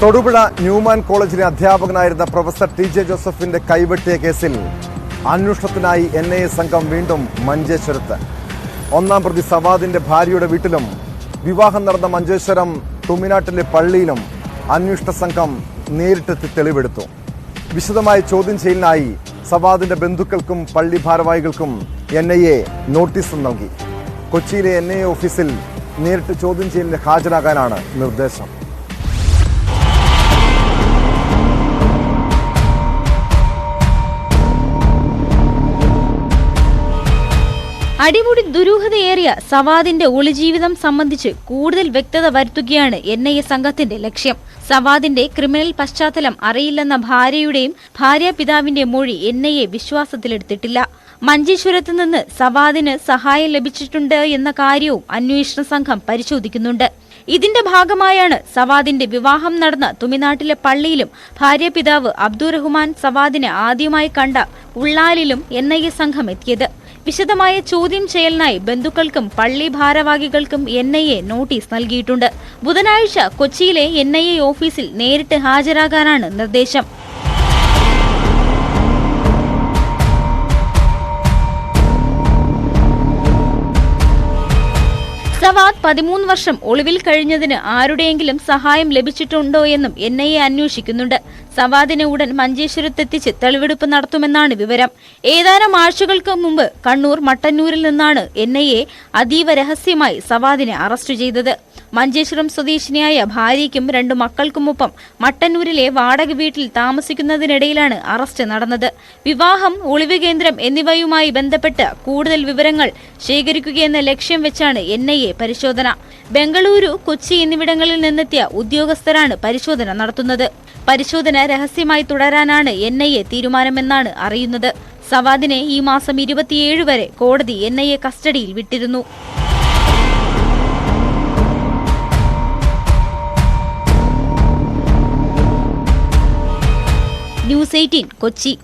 Thodupuzha Newman കോളേജിലെ അധ്യാപകനായിരുന്ന professor T J ജോസഫിന്റെ കൈവെട്ടിയ കേസിൽ അന്വേഷണത്തിനായി എൻ ഐ എ സംഘം വീണ്ടും മഞ്ചേശ്വരത്ത്. ഒന്നാം പ്രതി സവാദിന്റെ ഭാര്യയുടെ വീട്ടിലും വിവാഹം നടന്ന മഞ്ചേശ്വരം തുമിനാട്ടിലെ പള്ളിയിലും അന്വേഷണ സംഘം നേരിട്ടെത്തി തെളിവെടുത്തു. വിശദമായ ചോദ്യം ചെയ്യലിനായി സവാദിന്റെ ബന്ധുക്കൾക്കും പള്ളി ഭാരവാഹികൾക്കും എൻ ഐ എ നോട്ടീസും നൽകി. കൊച്ചിയിലെ എൻ ഐ എ ഓഫീസിൽ നേരിട്ട് ചോദ്യം ചെയ്യലിന് ഹാജരാകാനാണ് നിർദ്ദേശം. അടിമുടി ദുരൂഹതയേറിയ സവാദിന്റെ ഒളിജീവിതം സംബന്ധിച്ച് കൂടുതൽ വ്യക്തത വരുത്തുകയാണ് എൻ ഐ എ സംഘത്തിന്റെ ലക്ഷ്യം. സവാദിന്റെ ക്രിമിനൽ പശ്ചാത്തലം അറിയില്ലെന്ന ഭാര്യയുടെയും ഭാര്യ പിതാവിന്റെ മൊഴി എൻ ഐ എ വിശ്വാസത്തിലെടുത്തിട്ടില്ല. മഞ്ചേശ്വരത്ത് നിന്ന് സവാദിന് സഹായം ലഭിച്ചിട്ടുണ്ട് എന്ന കാര്യവും അന്വേഷണ സംഘം പരിശോധിക്കുന്നുണ്ട്. ഇതിന്റെ ഭാഗമായാണ് സവാദിന്റെ വിവാഹം നടന്ന തുമിനാട്ടിലെ പള്ളിയിലും ഭാര്യ പിതാവ് അബ്ദുറഹ്മാൻ സവാദിനെ ആദ്യമായി കണ്ട ഉള്ളാലിലും എൻ ഐ എ സംഘം എത്തിയത്. വിശദമായ ചോദ്യം ചെയ്യലിനായി ബന്ധുക്കൾക്കും പള്ളി ഭാരവാഹികൾക്കും എൻ ഐ എ നോട്ടീസ് നൽകിയിട്ടുണ്ട്. ബുധനാഴ്ച കൊച്ചിയിലെ എൻ ഐ എ ഓഫീസിൽ നേരിട്ട് ഹാജരാകാനാണ് നിർദ്ദേശം. സവാദ് പതിമൂന്ന് വർഷം ഒളിവിൽ കഴിഞ്ഞതിന് ആരുടെയെങ്കിലും സഹായം ലഭിച്ചിട്ടുണ്ടോ എന്നും എൻ ഐ എ അന്വേഷിക്കുന്നുണ്ട്. സവാദിനെ ഉടൻ മഞ്ചേശ്വരത്തെത്തിച്ച് തെളിവെടുപ്പ് നടത്തുമെന്നാണ് വിവരം. ഏതാനും ആഴ്ചകൾക്ക് മുമ്പ് കണ്ണൂർ മട്ടന്നൂരിൽ നിന്നാണ് എൻ ഐ എ അതീവ രഹസ്യമായി സവാദിനെ അറസ്റ്റ് ചെയ്തത്. മഞ്ചേശ്വരം സ്വദേശിനിയായ ഭാര്യയ്ക്കും രണ്ടു മക്കൾക്കുമൊപ്പം മട്ടന്നൂരിലെ വാടക വീട്ടിൽ താമസിക്കുന്നതിനിടയിലാണ് അറസ്റ്റ് നടന്നത്. വിവാഹം ഒളിവ് കേന്ദ്രം എന്നിവയുമായി ബന്ധപ്പെട്ട് കൂടുതൽ വിവരങ്ങൾ ശേഖരിക്കുകയെന്ന ലക്ഷ്യം വെച്ചാണ് എൻ പരിശോധന. ബംഗളൂരു കൊച്ചി എന്നിവിടങ്ങളിൽ നിന്നെത്തിയ ഉദ്യോഗസ്ഥരാണ് പരിശോധന നടത്തുന്നത്. പരിശോധന രഹസ്യമായി തുടരാനാണ് എൻ ഐ എ തീരുമാനമെന്നാണ് അറിയുന്നത്. സവാദിനെ ഈ മാസം ഇരുപത്തിയേഴ് വരെ കോടതി എൻ ഐ എ കസ്റ്റഡിയിൽ വിട്ടിരുന്നു. News eighteen Kochi.